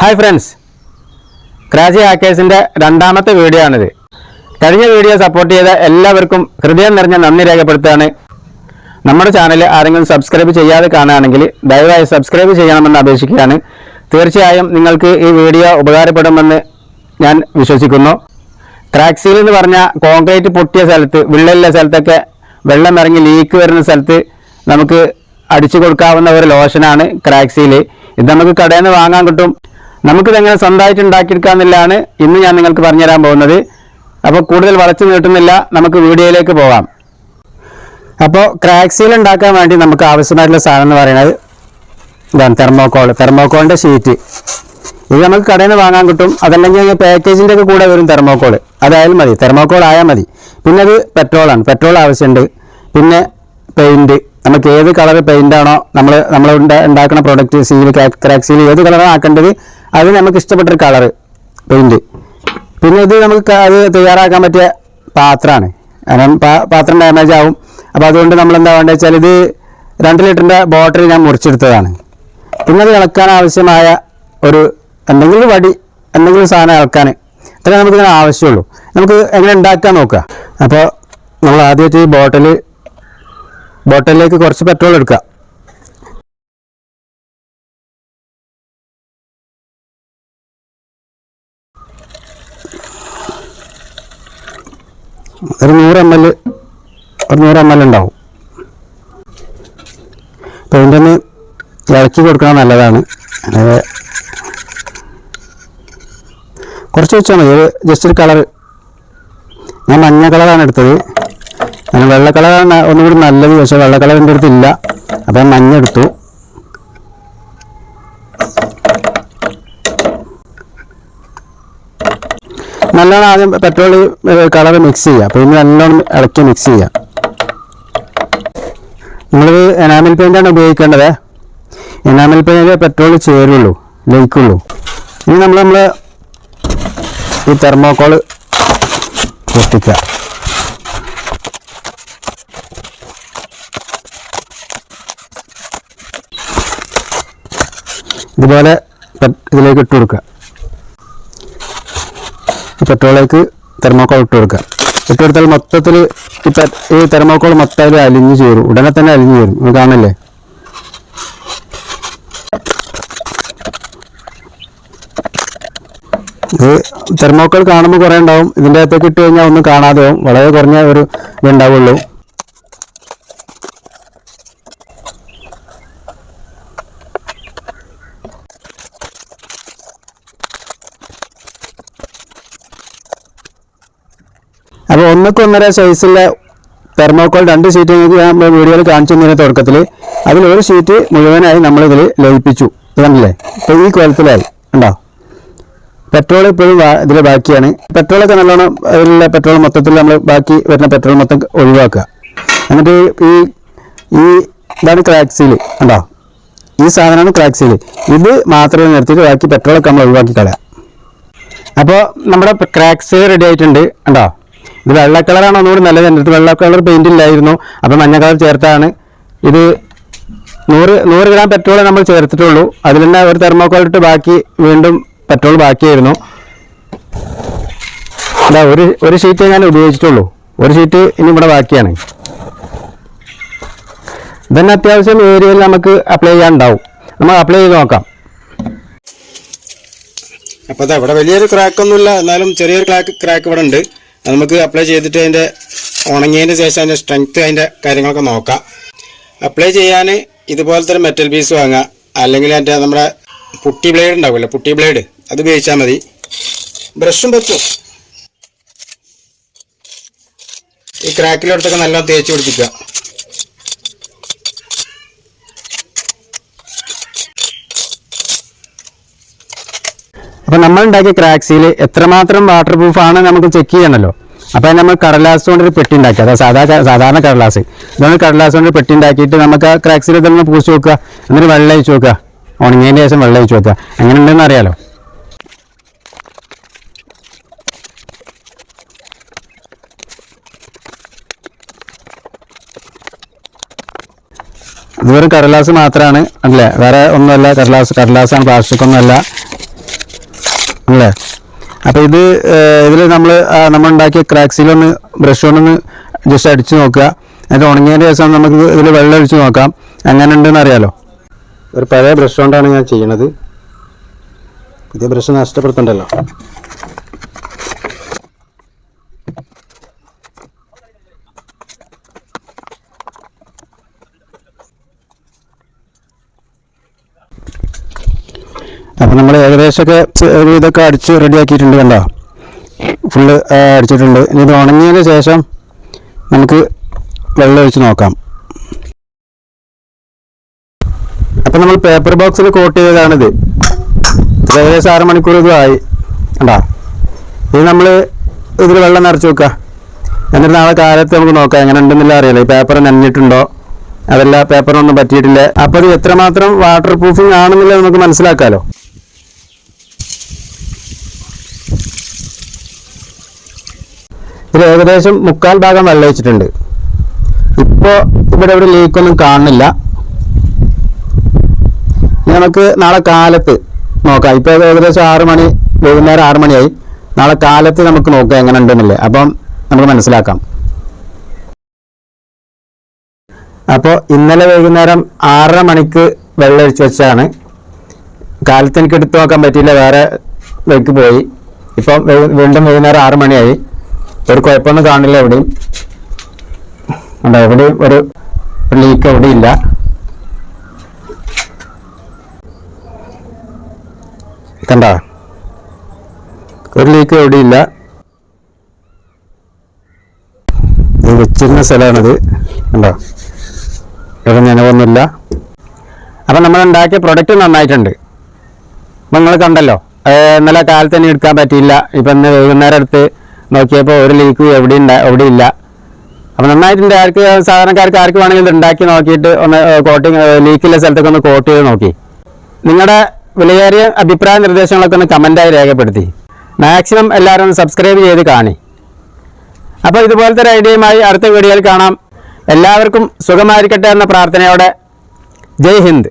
Hi friends. ക്രാജി ഹാക്കേഴ്സിന്റെ രണ്ടാമത്തെ video ആണിത്. കഴിഞ്ഞ വീഡിയോ സപ്പോർട്ട് ചെയ്ത എല്ലാവർക്കും ഹൃദയം നിറഞ്ഞ നന്ദി രേഖപ്പെടുത്തുകയാണ്. നമ്മുടെ ചാനൽ ആരെങ്കിലും സബ്സ്ക്രൈബ് ചെയ്യാതെ കാണുകയാണെങ്കിൽ ദയവായി സബ്സ്ക്രൈബ് ചെയ്യണമെന്ന് അപേക്ഷിക്കുകയാണ്. തീർച്ചയായും നിങ്ങൾക്ക് ഈ വീഡിയോ ഉപകാരപ്പെടുമെന്ന് ഞാൻ വിശ്വസിക്കുന്നു. ക്രാക്സിൽ സീൽ എന്ന് പറഞ്ഞാൽ കോൺക്രീറ്റ് പൊട്ടിയ സ്ഥലത്ത് വിള്ളലിലെ സ്ഥലത്തൊക്കെ വെള്ളം ഇറങ്ങി ലീക്ക് വരുന്ന സ്ഥലത്ത് നമുക്ക് അടിച്ചു കൊടുക്കാവുന്ന ഒരു ലോഷനാണ് ക്രാക്ക് സീൽ ഇത് നമുക്ക് കടയിൽ നിന്ന് വാങ്ങാൻ കിട്ടും. നമുക്കിതെങ്ങനെ സ്വന്തമായിട്ട് ഉണ്ടാക്കിയെടുക്കാമെന്നുള്ളതാണ് ഇന്ന് ഞാൻ നിങ്ങൾക്ക് പറഞ്ഞുതരാൻ പോകുന്നത്. അപ്പോൾ കൂടുതൽ വളച്ചു നീട്ടുന്നില്ല നമുക്ക് വീഡിയോയിലേക്ക് പോകാം അപ്പോൾ ക്രാക്സീൽ ഉണ്ടാക്കാൻ വേണ്ടി നമുക്ക് ആവശ്യമായിട്ടുള്ള സാധനം എന്ന് പറയുന്നത് ഇതാണ് തെർമോക്കോൾ. തെർമോക്കോളിന്റെ ഷീറ്റ്. ഇത് നമുക്ക് കടയിൽ നിന്ന് വാങ്ങാൻ കിട്ടും. അതല്ലെങ്കിൽ പാക്കേജിന്റെ ഒക്കെ കൂടെ വരും തെർമോക്കോൾ. അതായാലും മതി. തെർമോക്കോൾ ആയാൽ മതി. പിന്നെ അത് പെട്രോളാണ്. പെട്രോൾ ആവശ്യമുണ്ട്. പിന്നെ പെയിന്റ്. നമുക്ക് ഏത് കളർ പെയിന്റ് ആണോ നമ്മൾ നമ്മൾ ഉണ്ടാക്കുന്ന പ്രോഡക്റ്റ് സീൽ ക്രാക്ക് സീൽ ഏത് കളറാണ് ആക്കേണ്ടത് അത് നമുക്ക് ഇഷ്ടപ്പെട്ടൊരു കളർ പെയിന്റ് പിന്നെ ഇത് നമുക്ക് അത് തയ്യാറാക്കാൻ പറ്റിയ പാത്രമാണ്. കാരണം പാത്രം ഡാമേജ് ആവും. അപ്പോൾ അതുകൊണ്ട് നമ്മൾ എന്താ വേണ്ടത് വെച്ചാൽ ഇത് രണ്ട് ലിറ്ററിന്റെ ബോട്ടിൽ ഞാൻ മുറിച്ചെടുത്തതാണ്. പിന്നെ അത് ഇളക്കാൻ ആവശ്യമായ ഒരു എന്തെങ്കിലും വടി എന്തെങ്കിലും സാധനം ഇളക്കാൻ ഇത്ര നമുക്ക് ഇതിന് ആവശ്യമുള്ളൂ. നമുക്ക് എങ്ങനെ ഉണ്ടാക്കാൻ നോക്കുക. അപ്പോൾ നമ്മൾ ആദ്യമായിട്ട് ഈ ബോട്ടിൽ ബോട്ടിലേക്ക് കുറച്ച് പെട്രോൾ എടുക്കുക. ഒരു നൂറ് എം എൽ ഒരു നൂറ് എം എൽ ഉണ്ടാവും. ഒന്ന് ഇളക്കി കൊടുക്കണം നല്ലതാണ്. കുറച്ച് വെച്ചാൽ മതി. ജസ്റ്റ് ഒരു കളർ ഞാൻ മഞ്ഞ കളറാണ് എടുത്തത്. ഞാൻ വെള്ള കളറാണ് ഒന്നുകൂടി നല്ലത്. പക്ഷേ വെള്ള കളർ എന്റെ അടുത്തില്ല അപ്പോൾ ഞാൻ മഞ്ഞ എടുത്തു നല്ലോണം ആദ്യം പെട്രോൾ കളർ മിക്സ് ചെയ്യുക. അപ്പോൾ ഇനി നല്ലോണം ഇളക്കി മിക്സ് ചെയ്യുക. നിങ്ങൾ എനാമിൽ പെയിന്റാണ് ഉപയോഗിക്കേണ്ടത്. എനാമിൽ പെയിന്റ് പെട്രോൾ ചേരുള്ളൂ ലയിക്കുള്ളൂ. ഇനി നമ്മൾ നമ്മൾ ഈ തെർമോക്കോൾ പൊട്ടിക്കുക. ഇതുപോലെ ഇതിലേക്ക് ഇട്ട് കൊടുക്കുക. പെട്രോളിലേക്ക് തെർമോക്കോൾ ഇട്ട് കൊടുക്കുക. ഇട്ട് കൊടുത്താൽ മൊത്തത്തിൽ ഈ തെർമോക്കോൾ മൊത്തത്തിൽ അലിഞ്ഞു ചേരും. ഉടനെ തന്നെ അലിഞ്ഞു ചേരും. നിങ്ങൾ കാണല്ലേ ഇത് തെർമോക്കോൾ കാണുമ്പോൾ കുറേ ഉണ്ടാവും. ഇതിന്റെ അകത്തേക്ക് ഇട്ട് കഴിഞ്ഞാൽ ഒന്നും കാണാതെ ആവും വളരെ കുറഞ്ഞ ഒരു ഇതുണ്ടാവുള്ളൂ. അപ്പോൾ ഒന്നൊക്കെ ഒന്നര സൈസിലെ തെർമോക്കോൾ രണ്ട് ഷീറ്റ് നിങ്ങൾക്ക് ഞാൻ വീഡിയോയിൽ കാണിച്ചു തന്നതിന് തുടക്കത്തിൽ അതിൽ ഒരു ഷീറ്റ് മുഴുവനായി നമ്മളിതിൽ ലയിപ്പിച്ചു. ഇതല്ലേ ഇപ്പോൾ ഈ കോലത്തിലായി. ഉണ്ടോ പെട്രോൾ ഇപ്പോഴും ഇതിൽ ബാക്കിയാണ്. പെട്രോളൊക്കെ നല്ലോണം അതിലുള്ള പെട്രോൾ മൊത്തത്തിൽ നമ്മൾ ബാക്കി വരുന്ന പെട്രോൾ മൊത്തം ഒഴിവാക്കുക. എന്നിട്ട് ഈ ഈ ഇതാണ് ക്രാക്ക് ഉണ്ടോ ഈ സാധനമാണ് ക്രാക്ക് ഇത് മാത്രമേ നിർത്തിയിട്ട് ബാക്കി പെട്രോളൊക്കെ നമ്മൾ ഒഴിവാക്കി കളയാം. അപ്പോൾ നമ്മുടെ ക്രാക്ക് സീൽ റെഡി ആയിട്ടുണ്ട്. ഉണ്ടോ ഇത് വെള്ള കളറാണ് ഒന്നുകൂടി നല്ലത്. എന്റെ അടുത്ത് വെള്ള കളർ പെയിന്റ് ഇല്ലായിരുന്നു. അപ്പോൾ മഞ്ഞ കളർ ചേർത്താണ്. ഇത് നൂറ് നൂറ് ഗ്രാം പെട്രോൾ നമ്മൾ ചേർത്തിട്ടുള്ളൂ. അതിൽ തന്നെ ഒരു തെർമോക്കോൾ ഇട്ട് ബാക്കി വീണ്ടും പെട്രോൾ ബാക്കിയായിരുന്നു. അതാ ഒരു ഒരു ഷീറ്റ് ഞാൻ ഉപയോഗിച്ചിട്ടുള്ളൂ. ഒരു ഷീറ്റ് ഇനി ഇവിടെ ബാക്കിയാണ്. ഇതന്നെ അത്യാവശ്യം ഏരിയയിൽ നമുക്ക് അപ്ലൈ ചെയ്യാൻ ഉണ്ടാവും നമ്മൾ അപ്ലൈ ചെയ്ത് നോക്കാം. അപ്പോൾ ഇവിടെ വലിയൊരു ക്രാക്ക് ഒന്നുമില്ല. എന്നാലും ചെറിയൊരു ക്രാക്ക് ക്രാക്ക് ഇവിടെ ഉണ്ട്. നമുക്ക് അപ്ലൈ ചെയ്തിട്ട് അതിന്റെ ഉണങ്ങിയതിന് ശേഷം അതിന്റെ സ്ട്രെങ്ത്ത് അതിന്റെ കാര്യങ്ങളൊക്കെ നോക്കാം. അപ്ലൈ ചെയ്യാൻ ഇതുപോലത്തെ ഒരു മെറ്റൽ പീസ് വാങ്ങുക. അല്ലെങ്കിൽ അതിന്റെ നമ്മുടെ പുട്ടി ബ്ലേഡ് ഉണ്ടാവില്ല പുട്ടി ബ്ലേഡ് അത് ഉപയോഗിച്ചാൽ മതി. ബ്രഷും പറ്റും ഈ ക്രാക്കിലെടുത്തൊക്കെ നല്ല തേച്ച് പിടിപ്പിക്കുക. അപ്പോൾ നമ്മൾ ഉണ്ടാക്കിയ ക്രാക്സിൽ എത്രമാത്രം വാട്ടർ പ്രൂഫ് ആണ് നമുക്ക് ചെക്ക് ചെയ്യണമല്ലോ അപ്പോൾ നമ്മൾ കടലാസ് കൊണ്ട് ഒരു പെട്ടി ഉണ്ടാക്കി. അതായത് സാധാ സാധാരണ കടലാസ്. നമ്മൾ കടലാസ് കൊണ്ട് പെട്ടി ഉണ്ടാക്കിയിട്ട് നമുക്ക് ആ ക്രാക്സിൽ ഇതൊന്ന് പൂച്ച് നോക്കുക എന്നിട്ട് വെള്ളം അയച്ചു നോക്കുക ഉണങ്ങിയതിന് ശേഷം വെള്ളം അയച്ചു നോക്കുക എങ്ങനെ ഉണ്ടെന്ന് അറിയാലോ ഇതുവരെ കടലാസ് മാത്രമാണ് അല്ലേ? വേറെ ഒന്നുമല്ല കടലാസ് കടലാസാണ് പ്ലാസ്റ്റിക് ഒന്നുമല്ല അല്ലേ? അപ്പോൾ ഇത് ഇതിൽ നമ്മൾ നമ്മൾ ഉണ്ടാക്കിയ ക്രാക്സിലൊന്ന് ബ്രഷ് കൊണ്ടൊന്ന് ജസ്റ്റ് അടിച്ച് നോക്കുക. എന്നിട്ട് ഉണങ്ങിയതിന് ശേഷം നമുക്ക് ഇതിൽ വെള്ളം ഒഴിച്ച് നോക്കാം. എങ്ങനെ ഉണ്ടെന്ന് അറിയാലോ. ഒരു പഴയ ബ്രഷ് കൊണ്ടാണ് ഞാൻ ചെയ്യണത്. പുതിയ ബ്രഷ് നഷ്ടപ്പെടുത്തണ്ടല്ലോ. അപ്പം നമ്മൾ ഏകദേശമൊക്കെ ഇതൊക്കെ അടിച്ച് റെഡിയാക്കിയിട്ടുണ്ട് കണ്ടോ? ഫുള്ള് അടിച്ചിട്ടുണ്ട്. ഇനി ഇത് ഉണങ്ങിയതിന് ശേഷം നമുക്ക് വെള്ളം ഒഴിച്ച് നോക്കാം. അപ്പം നമ്മൾ പേപ്പർ ബോക്സിൽ കോട്ട് ചെയ്തതാണിത്. ഏകദേശം ആറ് മണിക്കൂർ ഇത് ആയി. കണ്ടാ? ഇത് നമ്മൾ ഇതിൽ വെള്ളം നിറച്ച് വെക്കുക എന്നിട്ട് നാളെ കാലത്ത് നമുക്ക് നോക്കാം. എങ്ങനെ ഉണ്ടെന്നില്ല അറിയില്ല. ഈ പേപ്പർ നനഞ്ഞിട്ടുണ്ടോ? അതല്ല പേപ്പറൊന്നും പറ്റിയിട്ടില്ല. അപ്പോൾ ഇത് എത്രമാത്രം വാട്ടർ പ്രൂഫിംഗ് ആണെന്നുള്ളത് നമുക്ക് മനസ്സിലാക്കാമല്ലോ ഇതിൽ ഏകദേശം മുക്കാൽ ഭാഗം വെള്ളം ഒഴിച്ചിട്ടുണ്ട്. ഇപ്പോൾ ഇവിടെ ഒരു ലീക്കൊന്നും കാണുന്നില്ല. നമുക്ക് നാളെ കാലത്ത് നോക്കാം. ഇപ്പോൾ ഏകദേശം ആറ് മണി വൈകുന്നേരം ആറ് മണിയായി. നാളെ കാലത്ത് നമുക്ക് നോക്കാം എങ്ങനെ ഉണ്ടെന്നില്ലേ അപ്പം നമുക്ക് മനസ്സിലാക്കാം. അപ്പോൾ ഇന്നലെ വൈകുന്നേരം ആറര മണിക്ക് വെള്ളം ഒഴിച്ച് വെച്ചാണ്. കാലത്ത് എനിക്ക് എടുത്തു നോക്കാൻ പറ്റിയില്ല വേറെ വഴിക്ക് പോയി. ഇപ്പം വീണ്ടും വൈകുന്നേരം ആറ് മണിയായി. ഒരു കുഴപ്പമൊന്നും കാണില്ല എവിടെയും. ഉണ്ടോ എവിടെയും ഒരു ലീക്ക് എവിടെയില്ല കണ്ട? ഒരു ലീക്ക് എവിടെയില്ല വെച്ചിരുന്ന സ്ഥലമാണിത്. കണ്ടോ? ഇവിടെ നനവൊന്നുമില്ല അപ്പം നമ്മൾ ഉണ്ടാക്കിയ പ്രൊഡക്റ്റ് നന്നായിട്ടുണ്ട്. നിങ്ങൾ കണ്ടല്ലോ. ഇന്നലെ കാലത്ത് തന്നെ എടുക്കാൻ പറ്റിയില്ല. ഇപ്പം ഇന്ന് വൈകുന്നേരം എടുത്ത് നോക്കിയപ്പോൾ ഒരു ലീക്ക് എവിടെ ഉണ്ട് എവിടെ ഇല്ല. അപ്പോൾ നന്നായിട്ടുണ്ട്. ആർക്ക് സാധാരണക്കാർക്ക് ആർക്ക് വേണമെങ്കിലും ഉണ്ടാക്കി നോക്കിയിട്ട് ഒന്ന് കോട്ടിങ് ലീക്കുള്ള സ്ഥലത്തൊക്കെ ഒന്ന് കോട്ട് ചെയ്ത് നോക്കി. നിങ്ങളുടെ വിലയേറിയ അഭിപ്രായ നിർദ്ദേശങ്ങളൊക്കെ ഒന്ന് കമന്റായി രേഖപ്പെടുത്തി. മാക്സിമം എല്ലാവരും ഒന്ന് സബ്സ്ക്രൈബ് ചെയ്ത് കാണി. അപ്പോൾ ഇതുപോലത്തെ ഒരു ഐഡിയയുമായി അടുത്ത വീഡിയോയിൽ കാണാം. എല്ലാവർക്കും സുഖമായിരിക്കട്ടെ എന്ന പ്രാർത്ഥനയോടെ. ജയ് ഹിന്ദ്.